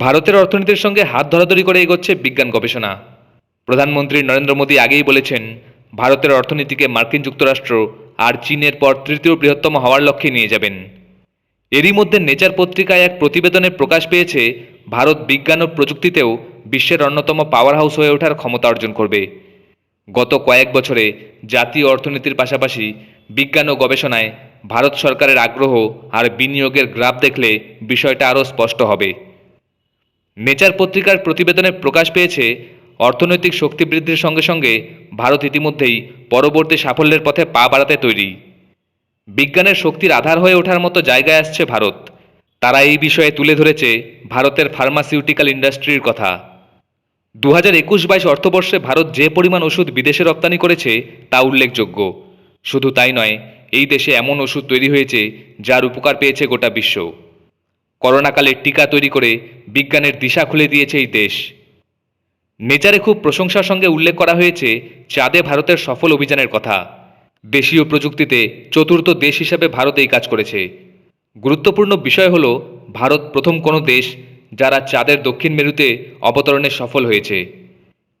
ভারতের অর্থনীতির সঙ্গে হাত ধরাধরি করে এগোচ্ছে বিজ্ঞান গবেষণা। প্রধানমন্ত্রী নরেন্দ্র মোদী আগেই বলেছেন, ভারতের অর্থনীতিকে মার্কিন যুক্তরাষ্ট্র আর চীনের পর তৃতীয় বৃহত্তম হওয়ার লক্ষ্যে নিয়ে যাবেন। এরই মধ্যে নেচার পত্রিকায় এক প্রতিবেদনে প্রকাশ পেয়েছে, ভারত বিজ্ঞান ও প্রযুক্তিতেও বিশ্বের অন্যতম পাওয়ার হাউস হয়ে ওঠার ক্ষমতা অর্জন করবে। গত কয়েক বছরে জাতীয় অর্থনীতির পাশাপাশি বিজ্ঞান ও গবেষণায় ভারত সরকারের আগ্রহ আর বিনিয়োগের গ্রাফ দেখলে বিষয়টা আরও স্পষ্ট হবে। নেচার পত্রিকার প্রতিবেদনে প্রকাশ পেয়েছে, অর্থনৈতিক শক্তি বৃদ্ধির সঙ্গে সঙ্গে ভারত ইতিমধ্যেই পরবর্তী সাফল্যের পথে পা বাড়াতে তৈরি। বিজ্ঞানের শক্তির আধার হয়ে ওঠার মতো জায়গায় আসছে ভারত। তারা এই বিষয়ে তুলে ধরেছে ভারতের ফার্মাসিউটিক্যাল ইন্ডাস্ট্রির কথা। দু হাজার একুশ বাইশ অর্থবর্ষে ভারত যে পরিমাণ ওষুধ বিদেশে রপ্তানি করেছে, তা উল্লেখযোগ্য। শুধু তাই নয়, এই দেশে এমন ওষুধ তৈরি হয়েছে, যার উপকার পেয়েছে গোটা বিশ্ব। করোনাকালে টিকা তৈরি করে বিজ্ঞানের দিশা খুলে দিয়েছে এই দেশ। নেচারে খুব প্রশংসার সঙ্গে উল্লেখ করা হয়েছে চাঁদে ভারতের সফল অভিযানের কথা। দেশীয় প্রযুক্তিতে চতুর্থ দেশ হিসেবে ভারত এই কাজ করেছে। গুরুত্বপূর্ণ বিষয় হল, ভারত প্রথম কোনো দেশ যারা চাঁদের দক্ষিণ মেরুতে অবতরণে সফল হয়েছে।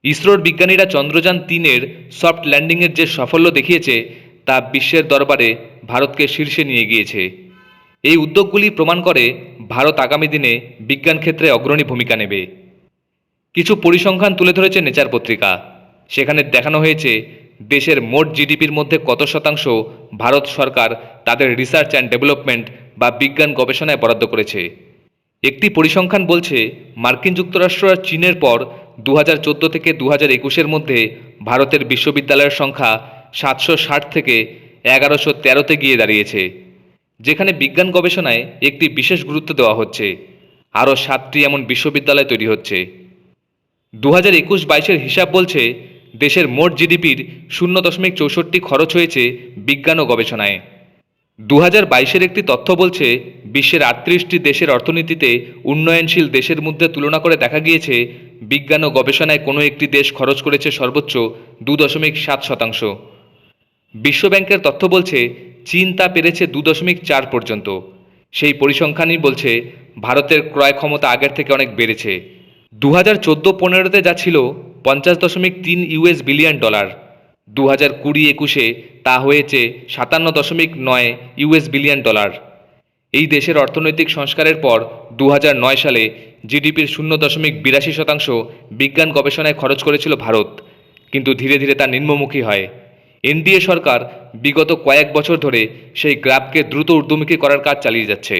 ইসরোর বিজ্ঞানীরা চন্দ্রযান তিনের সফট ল্যান্ডিংয়ের যে সাফল্য দেখিয়েছে, তা বিশ্বের দরবারে ভারতকে শীর্ষে নিয়ে গিয়েছে। এই উদ্যোগগুলি প্রমাণ করে ভারত আগামী দিনে বিজ্ঞান ক্ষেত্রে অগ্রণী ভূমিকা নেবে। কিছু পরিসংখ্যান তুলে ধরেছে নেচার পত্রিকা। সেখানে দেখানো হয়েছে, দেশের মোট জিডিপির মধ্যে কত শতাংশ ভারত সরকার তাদের রিসার্চ অ্যান্ড ডেভেলপমেন্ট বা বিজ্ঞান গবেষণায় বরাদ্দ করেছে। একটি পরিসংখ্যান বলছে, মার্কিন যুক্তরাষ্ট্র আর চীনের পর দু থেকে দু হাজার মধ্যে ভারতের বিশ্ববিদ্যালয়ের সংখ্যা সাতশো ষাট থেকে এগারোশো তেরোতে গিয়ে দাঁড়িয়েছে। যেখানে বিজ্ঞান গবেষণায় একটি বিশেষ গুরুত্ব দেওয়া হচ্ছে। আরও সাতটি এমন বিশ্ববিদ্যালয় তৈরি হচ্ছে। দু হাজার একুশ বাইশের হিসাব বলছে, দেশের মোট জিডিপির শূন্য দশমিক চৌষট্টি খরচ হয়েছে বিজ্ঞান ও গবেষণায়। দু হাজার বাইশের একটি তথ্য বলছে, বিশ্বের আটত্রিশটি দেশের অর্থনীতিতে উন্নয়নশীল দেশের মধ্যে তুলনা করে দেখা গিয়েছে, বিজ্ঞান ও গবেষণায় কোনো একটি দেশ খরচ করেছে সর্বোচ্চ দু দশমিক সাত শতাংশ। বিশ্বব্যাংকের তথ্য বলছে চীন তা পেরেছে দু দশমিক চার পর্যন্ত। সেই পরিসংখ্যানই বলছে, ভারতের ক্রয় ক্ষমতা আগের থেকে অনেক বেড়েছে। দু হাজার চোদ্দ পনেরোতে যা ছিল পঞ্চাশ দশমিক তিন ইউএস বিলিয়ন ডলার দু হাজার কুড়ি একুশে তা হয়েছে সাতান্ন দশমিক নয় ইউএস বিলিয়ন ডলার। এই দেশের অর্থনৈতিক সংস্কারের পর দু নয় সালে জিডিপির শূন্য দশমিক বিরাশি শতাংশ বিজ্ঞান গবেষণায় খরচ করেছিল ভারত, কিন্তু ধীরে ধীরে তা নিম্নমুখী হয়। এনডিএ সরকার বিগত কয়েক বছর ধরে সেই গ্রাফকে দ্রুত ঊর্ধ্বমুখী করার কাজ চালিয়ে যাচ্ছে।